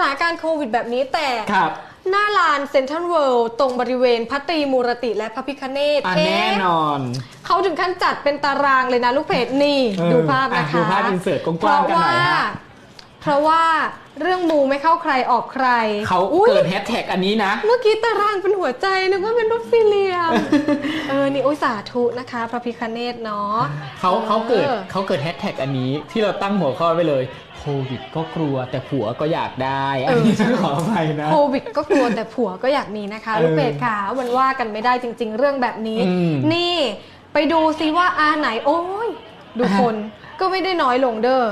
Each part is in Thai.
ถานการณ์โควิดแบบนี้แต่ครับหน้าลานเซ็นทรัลเวิลด์ตรงบริเวณพระตรีมูรติและพระพิคเนตอะเอ๊ะแน่นอน เขาถึงขั้นจัดเป็นตารางเลยนะลูกเพจนี่ เออดูภาพอะนะคะดูภาพ insert กว้างๆกันหน่อยฮะ เพราะว่าเรื่องมูไม่เข้าใครออกใครเขาอุ๊ยเกิดแฮชแท็กอันนี้นะ เมื่อกี้ตารางเป็นหัวใจนึกว่าเป็นรูปสี่เหลี่ยมเออ นี่อุยสาธุนะคะ พระพิคเนตเนาะ เขาเขาเกิดออเขาเกิดแฮชแท็กอันนี้ที่เราตั้งหัวข้อไว้เลยโควิดก็กลัวแต่ผัวก็อยากได้ อันนี้ฉันขออภัยนะ โควิดก็กลัวแต่ผัวก็อยากมีนะคะ เออลูกเพจค่ะมันว่ากันไม่ได้จริง ๆ เรื่องแบบนี้ อืมนี่ ไปดูซิว่าอาไหน โอ้ย ดูอ่าฮะคนก็ไม่ได้น้อยลงเด้อ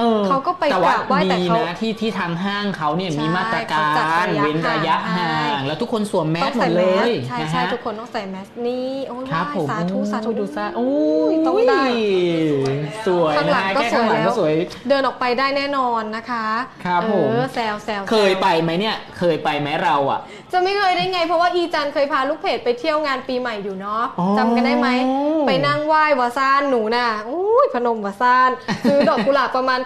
ออเขาก็ไปแต่ว่ากราบไหว้แต่มีเขา นะที่ที่ทางห้างเขาเนี่ยใช่มีมาตรกาเขาจัดรระยะเว้นระยะห่าห่างงแล้วทุกคนสวมแมต้อสงหมใส่ดแมเลสยใช่นะใช่ฮะทุกคนต้องใส่แมสนี่โอ้ยครับผมสาธุสาธุ ดูซะโอ้ยต้องได้ สวยข้างหลันะงก็แค่สวยข้างหลังแล้ก็วสวยเดินออกไปได้แน่นอนนะคะครับเอผมอแซวแซวเคยไปไหมเนี่ย เคยไปไหมเราอะ จะไม่เคยได้ไง เพราะว่าอีจันเคยพาลูกเพจไปเที่ยวงานปีใหม่อยู่เนาะอ๋อ จำกันได้ไหม ไปนั่งไหว้วาซานหนูน่ะอุ้ ยพนมวาซานซื้อดอกกุหลาบประมาณ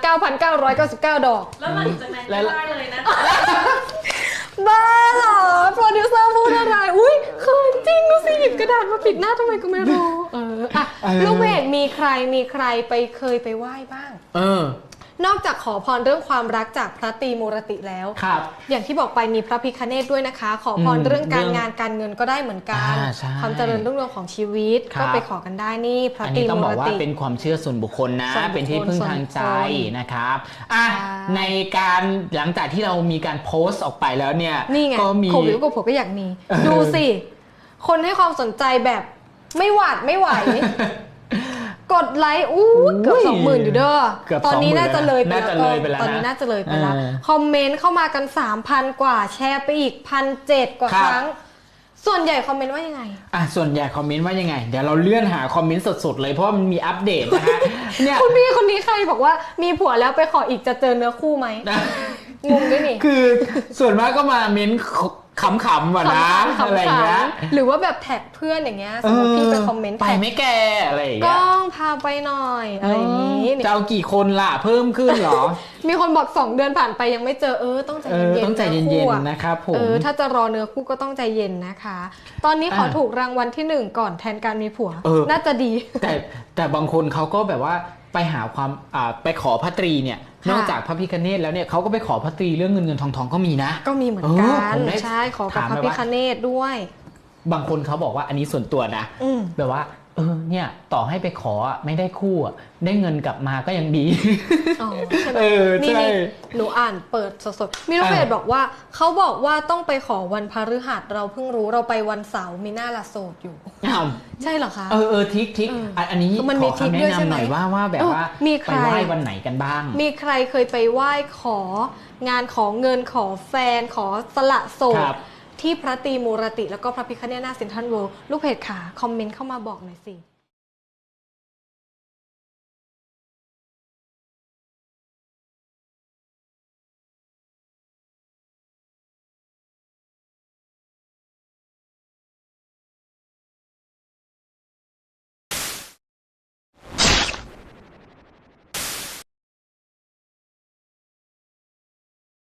9,999 ดอก แล้วหลังจากนั้นแล้วก็ได้เลยนะ บ้าเหรอโปรดิวเซอร์พูดอะไร อุ้ยเขินจริงดูสิหยิบกระดาษมาปิดหน้าทำไมก็ไม่รู้ เอออะเออลูกเพจมีใครมีใครไปเคยไปไหว้บ้าง เออ นอกจากขอพรเรื่องความรักจากพระตรีมูรติแล้ว ครับ อย่างที่บอกไปมีพระพิคเนตด้วยนะคะ ขอพรอืมเรื่องการเรื่องงานการเงินก็ได้เหมือนกัน อ่าใช่ความเจริญรุ่งเรืองของชีวิต ครับ ก็ไปขอกันได้นี่พระอันตรีนี้ต้องมูบอรกว่าติ เป็นความเชื่อส่วนบุคคลนะ ส่วนบุคคลเป็นที่พึ่งทางใจส่วนบุคคลนะครับอะใช่ ในการหลังจากที่เรามีการโพสต์ออกไปแล้วเนี่ยนี่ไงก็มี โควิดก็ผมก็อยากมี เออ ดูสิ คนให้ความสนใจแบบไม่หวาดไม่ไหว กดไลค์อู้เกือบสองหมื่นอยู่เด้อเกือบตอนนี้20,000น่าจะเลยไปน่าจะเลยไปแล้วตอนนี้นะน่าจะเลยไปแล้ว เออคอมเมนต์เข้ามากัน 3,000 กว่าแชร์ไปอีกพันเจ็ดกว่าครับครั้ง ส่วนใหญ่คอมเมนต์ว่ายังไง อะส่วนใหญ่คอมเมนต์ว่ายังไง เดี๋ยวเราเลื่อนหาคอมเมนต์สดๆเลยเพราะว่ามันมีอัปเดตนะฮะเนี่ยคุณพี่คนนี้ใครบอกว่ามีผัวแล้วไปขออีกจะเจอเนื้อคู่ไหมนะ งงด้วยนี่ คือส่วนมากก็มาเม้น ขำๆว่ะนะขำๆอะไรอย่างเงี้ยขำๆหรือว่าแบบแท็กเพื่อนอย่างเงี้ยสมมติพี่ไปคอมเมนต์ไปแท็กไม่แกอะไรอย่างกเงี้ยล้องพาไปหน่อยอะไรอย่างนี้ จะเอากี่คนล่ะเพิ่มขึ้นเหรอ มีคนบอก 2 เดือนผ่านไปยังไม่เจอเออต้องใจเอเย็อนๆต้องใจเย็นคู่อะๆนะครับผมเออถ้าจะรอเนื้อคู่ก็ต้องใจเย็นนะคะ ตอนนี้ขออะถูกรางวัลที่หนึ่งก่อนแทนการมีผัว เออ น่าจะดี แต่แต่บางคนเขาก็แบบว่า ไปหาความอ่าไปขอพระตรีเนี่ยค่ะนอกจากพระพิคเนตแล้วเนี่ยเขาก็ไปขอพระตรีเรื่องเงินเงินทองทองก็มีนะ ก็มีเหมือนเอกัอนผมได้ใช่ขอกับถามพระไปพิว่าคเนตด้วย บางคนเขาบอกว่าอันนี้ส่วนตัวนะอืมแบบว่า เออเนี่ยต่อให้ไปขออะไม่ได้คู่อะได้เงินกลับมาก็ยังดีอ๋อใช่ไหมเออนี่ใช่นี่หนูอ่านเปิดสดๆมีลูกเพจบอกว่าเขาบอกว่าต้องไปขอวันพฤหัสเราเพิ่งรู้เราไปวันเสาร์มีหน้าละโสดอยู่อ้าวใช่เหรอคะเออเออทิกทิกเอออันอันนี้มันขมีอทริคคำด้แนะวยใช่นำไหมหน่อยว่าว่าแบบเออว่ามีไปใครไหว้วันไหนกันบ้าง มีใครเคยไปไหว้ของานขอเงินขอแฟนขอสละโสดครับ ที่พระตรีมูรติ แล้วก็พระพิคเนศหน้าเซ็นทรัลเวิลด์ลูกเพจขาคอมเมนต์เข้ามาบอกหน่อยสิ